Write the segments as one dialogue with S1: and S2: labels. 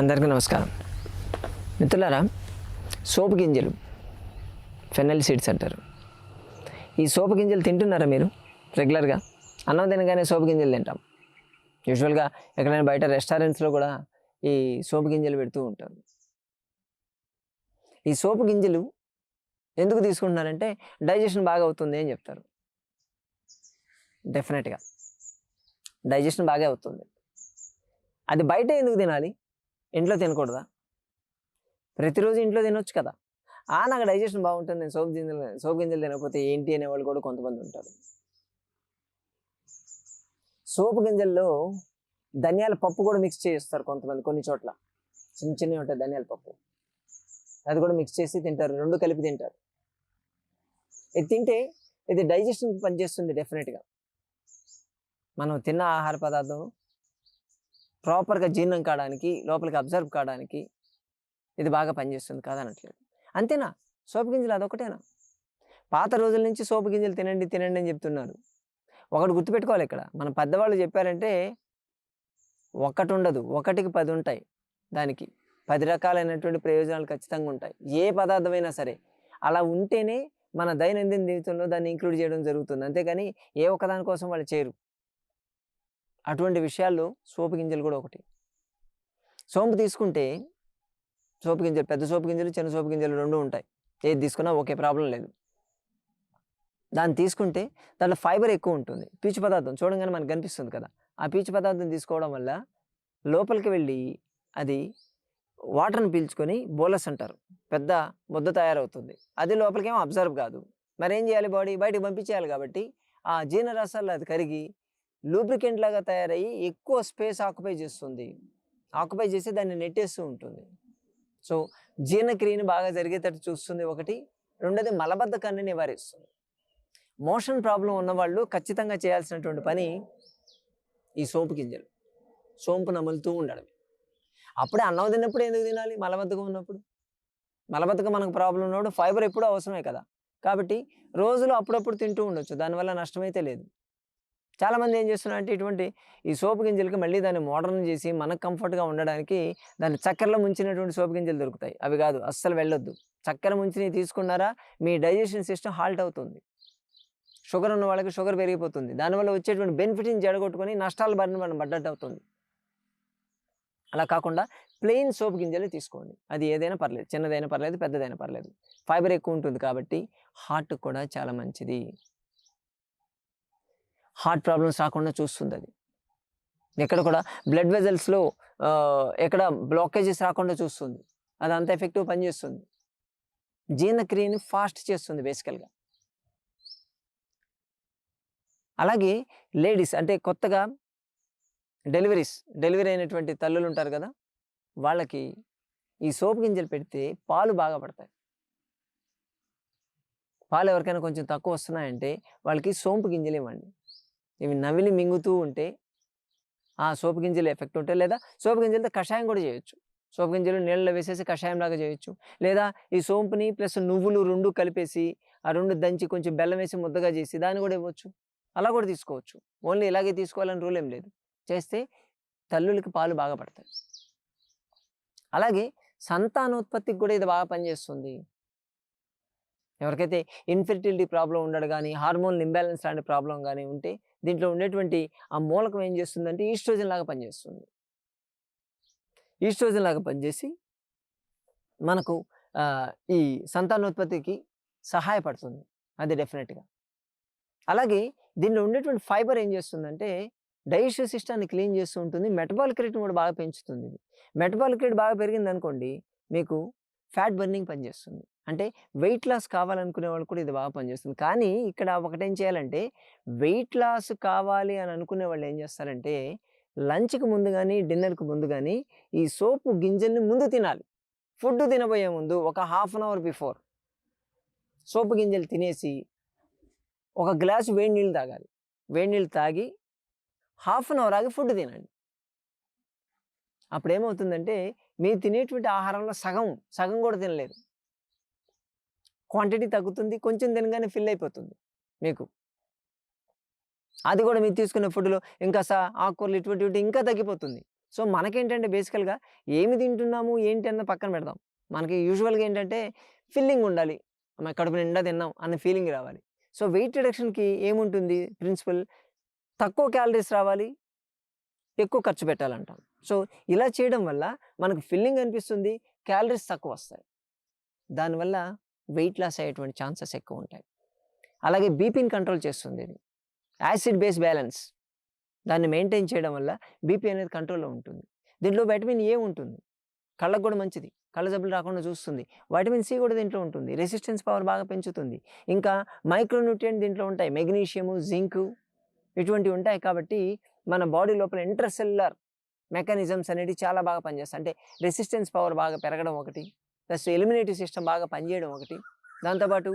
S1: అందరికీ నమస్కారం. మిత్రులారా సోపు గింజలు ఫెనల్ సీడ్స్ అంటారు. ఈ సోపు గింజలు తింటున్నారా మీరు? రెగ్యులర్గా? అన్నం తినగానే సోపు గింజలు తింటాం. యూజువల్గా ఎక్కడైనా బయట రెస్టారెంట్స్లో కూడా ఈ సోపు గింజలు పెడుతూ ఉంటారు ఈ సోపు గింజలు ఎందుకు తీసుకుంటున్నారంటే డైజెషన్ బాగా అవుతుంది అని చెప్తారు. డెఫినెట్గా. డైజెషన్ బాగా అవుతుంది. అది బయట ఎందుకు తినాలి? ఇంట్లో తినకూడదా? ప్రతిరోజు ఇంట్లో తినొచ్చు కదా. ఆ నాకు డైజెషన్ బాగుంటుంది. నేను సోపు గింజలు సోపు గింజలు తినకపోతే ఏంటి అనేవాళ్ళు కూడా కొంతమంది ఉంటారు. సోపు గింజల్లో ధనియాల పప్పు కూడా మిక్స్ చేస్తారు కొంతమంది కొన్ని చోట్ల. చిన్న చిన్నవి ఉంటాయి ధనియాల పప్పు. అది కూడా మిక్స్ చేసి తింటారు. రెండు కలిపి తింటారు. ఇది తింటే ఇది డైజెషన్ పనిచేస్తుంది డెఫినెట్గా. మనం తిన్న ఆహార పదార్థం ప్రాపర్గా జీర్ణం కావడానికి లోపలికి అబ్జర్వ్ కావడానికి ఇది బాగా పనిచేస్తుంది కాదనట్లేదు. అంతేనా? సోపు గింజలు అదొకటేనా పాత రోజుల నుంచి సోపు గింజలు తినండి తినండి అని చెప్తున్నారు. ఒకటి గుర్తుపెట్టుకోవాలి ఇక్కడ. మన పెద్దవాళ్ళు చెప్పారంటే ఒకటి ఉండదు ఒకటికి పది ఉంటాయి దానికి. పది రకాలైనటువంటి ప్రయోజనాలు ఖచ్చితంగా ఉంటాయి. ఏ పదార్థమైనా సరే అలా ఉంటేనే మన దైనందిన జీవితంలో దాన్ని ఇంక్లూడ్ చేయడం జరుగుతుంది. అంతేగాని ఏ ఒక్కదానికోసం వాళ్ళు చేయరు. అటువంటి విషయాల్లో సోపు గింజలు కూడా ఒకటి. సోంపు తీసుకుంటే సోపు గింజలు పెద్ద సోపు గింజలు చిన్న సోపు గింజలు రెండు ఉంటాయి. ఏది తీసుకున్నా ఓకే ప్రాబ్లం లేదు. దాన్ని తీసుకుంటే దాంట్లో ఫైబర్ ఎక్కువ ఉంటుంది. పీచు పదార్థం చూడంగానే మనకు కనిపిస్తుంది కదా. ఆ పీచు పదార్థం తీసుకోవడం వల్ల లోపలికి వెళ్ళి అది వాటర్ని పీల్చుకొని బోలస్ అంటారు. పెద్ద ముద్ద తయారవుతుంది. అది లోపలికి ఏమో అబ్జర్వ్ కాదు. మరి ఏం చేయాలి బాడీ? బయటకు పంపించేయాలి కాబట్టి ఆ జీర్ణరసాలు అది కరిగి లూబ్రికెంట్ లాగా తయారయ్యి ఎక్కువ స్పేస్ ఆక్యుపై చేస్తుంది. ఆక్యుపై చేసి దాన్ని నెట్టేస్తూ ఉంటుంది. సో జీర్ణక్రియను బాగా జరిగేటట్టు చూస్తుంది ఒకటి. రెండోది మలబద్ధకాన్ని నివారిస్తుంది. మోషన్ ప్రాబ్లం ఉన్నవాళ్ళు ఖచ్చితంగా చేయాల్సినటువంటి పని ఈ సోంపు గింజలు. సోంపు నములుతూ ఉండడం అప్పుడే అన్నం తిన్నప్పుడు ఎందుకు తినాలి? మలబద్ధకం ఉన్నప్పుడు. మలబద్ధకం మనకు ప్రాబ్లం ఉన్నప్పుడు ఫైబర్ ఎప్పుడూ అవసరమే కదా. కాబట్టి రోజులో అప్పుడప్పుడు తింటూ ఉండొచ్చు. దానివల్ల నష్టమైతే లేదు. చాలామంది ఏం చేస్తున్నారు అంటే ఇటువంటి ఈ సోపు గింజలకి మళ్ళీ దాన్ని మోడర్న్ చేసి మనకు కంఫర్ట్గా ఉండడానికి దాన్ని చక్కెరలో ముంచినటువంటి సోపు గింజలు దొరుకుతాయి. అవి కాదు అస్సలు వెళ్ళొద్దు. చక్కెర ముంచినవి తీసుకున్నారా మీ డైజెషన్ సిస్టమ్ హాల్ట్ అవుతుంది. షుగర్ ఉన్న వాళ్ళకి షుగర్ పెరిగిపోతుంది. దానివల్ల వచ్చేటువంటి బెనిఫిట్ని జడగొట్టుకొని నష్టాలు బారిన మనం పడ్డట్టు అవుతుంది. అలా కాకుండా ప్లెయిన్ సోపు గింజలు తీసుకోండి. అది ఏదైనా పర్లేదు చిన్నదైనా పర్లేదు పెద్దదైనా పర్లేదు. ఫైబర్ ఎక్కువ ఉంటుంది కాబట్టి హార్ట్ కూడా చాలా మంచిది. హార్ట్ ప్రాబ్లమ్స్ రాకుండా చూస్తుంది అది ఎక్కడ కూడా బ్లడ్ వెజల్స్లో ఎక్కడ బ్లాకేజెస్ రాకుండా చూస్తుంది. అది అంత ఎఫెక్టివ్ పనిచేస్తుంది. జీర్ణక్రియని ఫాస్ట్ చేస్తుంది బేసికల్గా. అలాగే లేడీస్ అంటే కొత్తగా డెలివరీస్ డెలివరీ అయినటువంటి తల్లులు ఉంటారు కదా వాళ్ళకి ఈ సోపు గింజలు పెడితే పాలు బాగా పడతాయి. పాలు ఎవరికైనా కొంచెం తక్కువ వస్తున్నాయంటే వాళ్ళకి సోంపు గింజలు ఇవ్వండి. ఇవి నవిలి మింగుతూ ఉంటే ఆ సోపు గింజలు ఎఫెక్ట్ ఉంటాయి. లేదా సోపు గింజలతో కషాయం కూడా చేయొచ్చు. సోపు గింజలు నీళ్ళలో వేసేసి కషాయం లాగా చేయొచ్చు. లేదా ఈ సోంపుని ప్లస్ నువ్వులు రెండు కలిపేసి ఆ రెండు దంచి కొంచెం బెల్లం వేసి ముద్దగా చేసి దాన్ని కూడా ఇవ్వచ్చు. అలా కూడా తీసుకోవచ్చు. ఓన్లీ ఇలాగే తీసుకోవాలని రూల్ ఏం లేదు. చేస్తే తల్లులకి పాలు బాగా పడతాయి. అలాగే సంతానోత్పత్తికి కూడా ఇది బాగా పనిచేస్తుంది. ఎవరికైతే ఇన్ఫెర్టిలిటీ ప్రాబ్లం ఉండడు కానీ హార్మోన్ ఇంబ్యాలెన్స్ లాంటి ప్రాబ్లం కానీ ఉంటే దీంట్లో ఉండేటువంటి ఆ మూలకం ఏం చేస్తుందంటే ఈస్ట్రోజన్ లాగా పనిచేస్తుంది. ఈస్ట్రోజన్ లాగా పనిచేసి మనకు ఈ సంతానోత్పత్తికి సహాయపడుతుంది. అది డెఫినెట్గా. అలాగే దీనిలో ఉండేటువంటి ఫైబర్ ఏం చేస్తుందంటే డైజెస్టివ్ సిస్టాన్ని క్లీన్ చేస్తూ ఉంటుంది. మెటబాలిక్ రేట్ని కూడా బాగా పెంచుతుంది ఇది. మెటబాలిక్ రేట్ బాగా పెరిగింది అనుకోండి మీకు ఫ్యాట్ బర్నింగ్ పనిచేస్తుంది అంటే వెయిట్ లాస్ కావాలనుకునే వాళ్ళు కూడా ఇది బాగా పనిచేస్తుంది కానీ ఇక్కడ ఒకటేం చేయాలంటే వెయిట్ లాస్ కావాలి అని అనుకునే వాళ్ళు ఏం చేస్తారంటే లంచ్కి ముందు కానీ డిన్నర్కి ముందు కానీ ఈ సోపు గింజల్ని ముందు తినాలి. ఫుడ్ తినబోయే ముందు ఒక హాఫ్ అన్ అవర్ బిఫోర్ సోపు గింజలు తినేసి ఒక గ్లాసు వేడి నీళ్ళు తాగాలి. వేడి నీళ్ళు తాగి హాఫ్ అన్ అవర్ ఆగి ఫుడ్ తినండి అప్పుడు ఏమవుతుందంటే మీరు తినేటువంటి ఆహారంలో సగం సగం కూడా తినలేదు. క్వాంటిటీ తగ్గుతుంది కొంచెం తినగానే ఫిల్ అయిపోతుంది మీకు. అది కూడా మీరు తీసుకునే ఫుడ్లో ఇంకా సా ఆకుకూరలు ఇటువంటి ఇంకా తగ్గిపోతుంది. సో మనకేంటంటే బేసికల్గా ఏమి తింటున్నాము ఏంటి అన్న పక్కన పెడదాం. మనకి యూజువల్గా ఏంటంటే ఫిల్లింగ్ ఉండాలి. మన కడుపు నిండా తిన్నాం అన్న ఫీలింగ్ రావాలి. సో వెయిట్ రిడక్షన్కి ఏముంటుంది ప్రిన్సిపల్? తక్కువ క్యాలరీస్ రావాలి ఎక్కువ ఖర్చు పెట్టాలంటాం. సో ఇలా చేయడం వల్ల మనకు ఫిల్లింగ్ అనిపిస్తుంది క్యాలరీస్ తక్కువ వస్తాయి. దానివల్ల వెయిట్ లాస్ అయ్యేటువంటి ఛాన్సెస్ ఎక్కువ ఉంటాయి. అలాగే బీపీని కంట్రోల్ చేస్తుంది ఇది. Acid base balance. దాన్ని మెయింటైన్ చేయడం వల్ల బీపీ అనేది కంట్రోల్లో ఉంటుంది. దీంట్లో వైటమిన్ ఏ ఉంటుంది. కళ్ళకు కూడా మంచిది. కళ్ళ జబ్బులు రాకుండా చూస్తుంది. వైటమిన్ సి కూడా దీంట్లో ఉంటుంది. రెసిస్టెన్స్ పవర్ బాగా పెంచుతుంది. ఇంకా మైక్రోన్యూట్రియంట్ దీంట్లో ఉంటాయి. మెగ్నీషియము జింకు ఇటువంటివి ఉంటాయి కాబట్టి మన బాడీ లోపల ఇంటర్సెల్యులర్ మెకానిజమ్స్ అనేవి చాలా బాగా పనిచేస్తాయి. అంటే రెసిస్టెన్స్ పవర్ బాగా పెరగడం ఒకటి ప్లస్ ఎలిమినేటివ్ సిస్టమ్ బాగా పనిచేయడం ఒకటి. దాంతోపాటు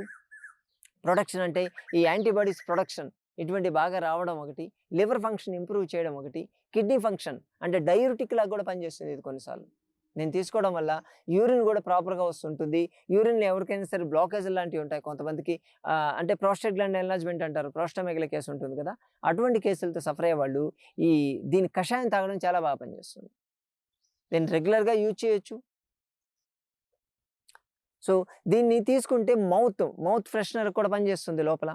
S1: ప్రొడక్షన్ అంటే ఈ యాంటీబాడీస్ ప్రొడక్షన్ ఇటువంటి బాగా రావడం ఒకటి లివర్ ఫంక్షన్ ఇంప్రూవ్ చేయడం ఒకటి కిడ్నీ ఫంక్షన్ అంటే డయూరిటిక్ లాగా కూడా పనిచేస్తుంది ఇది కొన్నిసార్లు. నేను తీసుకోవడం వల్ల యూరిన్ కూడా ప్రాపర్గా వస్తుంటుంది. యూరిన్లో ఎవరికైనా సరే బ్లాకేజ్ లాంటివి ఉంటాయి కొంతమందికి. అంటే ప్రోస్టేట్ గ్లాండ్ ఎన్లాజ్మెంట్ అంటారు ప్రోస్టమెగల కేసు ఉంటుంది కదా! అటువంటి కేసులతో సఫర్ అయ్యేవాళ్ళు ఈ దీని కషాయం తాగడం చాలా బాగా పనిచేస్తుంది. దీన్ని రెగ్యులర్గా యూజ్ చేయొచ్చు. సో దీన్ని తీసుకుంటే మౌత్ మౌత్ ఫ్రెషనర్ కూడా పనిచేస్తుంది లోపల.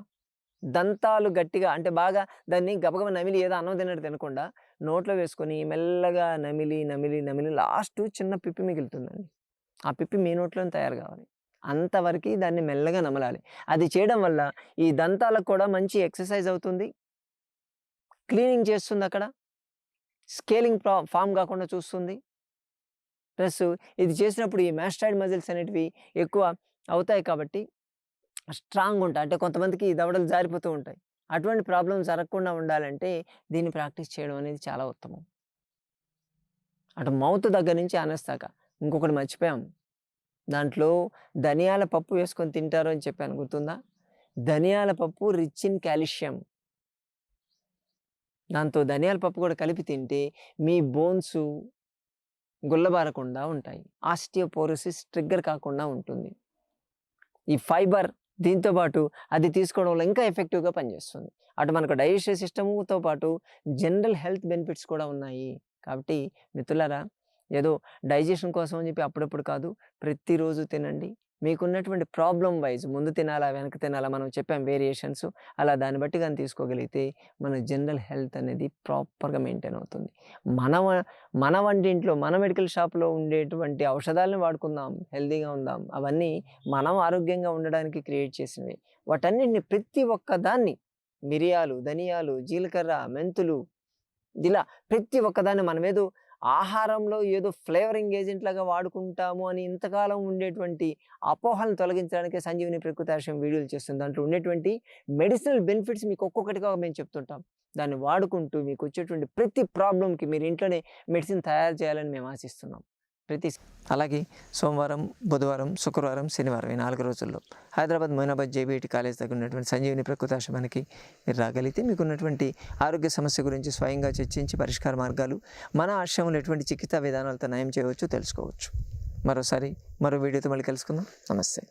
S1: దంతాలు గట్టిగా అంటే బాగా దాన్ని గబగబ నమిలి ఏదో అన్నం తిన్నట్టు తినకుండా నోట్లో వేసుకొని మెల్లగా నమిలి నమిలి నమిలి లాస్ట్ చిన్న పిప్పి మిగులుతుందండి. ఆ పిప్పి మీ నోట్లోనే తయారు కావాలి. అంతవరకు దాన్ని మెల్లగా నమలాలి. అది చేయడం వల్ల ఈ దంతాలకు కూడా మంచి ఎక్సర్సైజ్ అవుతుంది. క్లీనింగ్ చేస్తుంది అక్కడ. స్కేలింగ్ ప్రా ఫామ్ కాకుండా చూస్తుంది. ప్లస్ ఇది చేసినప్పుడు ఈ మ్యాస్టాయిడ్ మజిల్స్ అనేటివి ఎక్కువ అవుతాయి కాబట్టి స్ట్రాంగ్ ఉంటాయి. అంటే కొంతమందికి దవడలు జారిపోతూ ఉంటాయి. అటువంటి ప్రాబ్లమ్స్ జరగకుండా ఉండాలంటే దీన్ని ప్రాక్టీస్ చేయడం అనేది చాలా ఉత్తమం. అటు మౌత్ దగ్గర నుంచి అనేస్తాక ఇంకొకటి మర్చిపోయాం. దాంట్లో ధనియాల పప్పు వేసుకొని తింటారు అని చెప్పాను. గుర్తుందా? ధనియాల పప్పు రిచ్ ఇన్ కాల్షియం. దాంతో ధనియాల పప్పు కూడా కలిపి తింటే మీ బోన్స్ గుల్లబారకుండా ఉంటాయి. ఆస్టియోపోరోసిస్ ట్రిగ్గర్ కాకుండా ఉంటుంది. ఈ ఫైబర్ దీంతో పాటు అది తీసుకోవడం వల్ల ఇంకా ఎఫెక్టివ్గా పనిచేస్తుంది. అటు మనకు డైజెషన్ సిస్టమ్తో పాటు జనరల్ హెల్త్ బెనిఫిట్స్ కూడా ఉన్నాయి. కాబట్టి మిత్రులారా ఏదో డైజెషన్ కోసం అని చెప్పి అప్పుడప్పుడు కాదు ప్రతిరోజు తినండి. మీకున్నటువంటి ప్రాబ్లం వైజ్ ముందు తినాలా వెనక తినాలా మనం చెప్పాం వేరియేషన్స్. అలా దాన్ని బట్టి కానీ తీసుకోగలిగితే మన జనరల్ హెల్త్ అనేది ప్రాపర్గా మెయింటైన్ అవుతుంది. మన మన వంటింట్లో మన మెడికల్ షాప్లో ఉండేటువంటి ఔషధాలను వాడుకుందాం హెల్తీగా ఉందాం అవన్నీ మనం ఆరోగ్యంగా ఉండడానికి క్రియేట్ చేసినవి. వాటన్నిటిని ప్రతి ఒక్క దాన్ని మిరియాలు ధనియాలు జీలకర్ర మెంతులు ఇలా ప్రతి ఒక్కదాన్ని మనమేదో ఆహారంలో ఏదో ఫ్లేవరింగ్ ఏజెంట్ లాగా వాడుకుంటాము అని ఇంతకాలం ఉండేటువంటి అపోహలను తొలగించడానికి సంజీవిని ప్రకృతాశయం వీడియోలు చేస్తుంది. దాంట్లో ఉండేటువంటి మెడిసినల్ బెనిఫిట్స్ మీకు ఒక్కొక్కటిగా మేము చెప్తుంటాం. దాన్ని వాడుకుంటూ మీకు వచ్చేటువంటి ప్రతి ప్రాబ్లంకి మీరు ఇంట్లోనే మెడిసిన్ తయారు చేయాలని మేము ఆశిస్తున్నాం. ప్రతి అలాగే సోమవారం బుధవారం శుక్రవారం శనివారం ఈ నాలుగు రోజుల్లో హైదరాబాద్ మొయినాబాద్ జేబీఐటి కాలేజ్ దగ్గర ఉన్నటువంటి సంజీవిని ప్రకృతాశ్రమానికి మీరు రాగలిగితే మీకు ఉన్నటువంటి ఆరోగ్య సమస్య గురించి స్వయంగా చర్చించి పరిష్కార మార్గాలు మన ఆశ్రమంలో ఎటువంటి చికిత్సా విధానాలతో నయం చేయవచ్చు తెలుసుకోవచ్చు. మరోసారి మరో వీడియోతో మళ్ళీ కలుసుకుందాం. నమస్తే.